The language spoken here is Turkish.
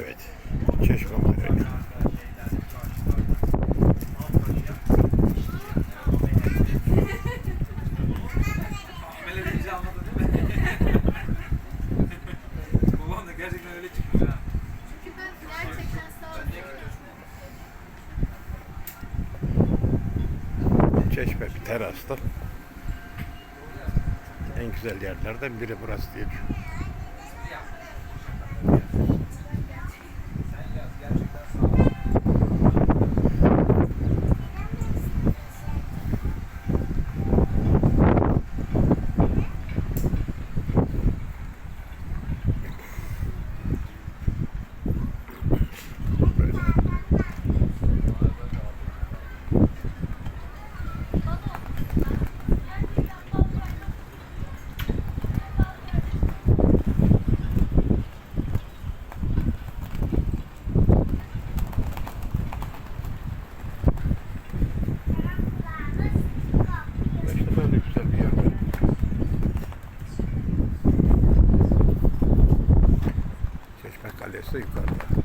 Evet. Çeşme olun. Çeşme bir terasta. En güzel yerlerden biri burası diye düşünüyorum. Kalesi yukarıda.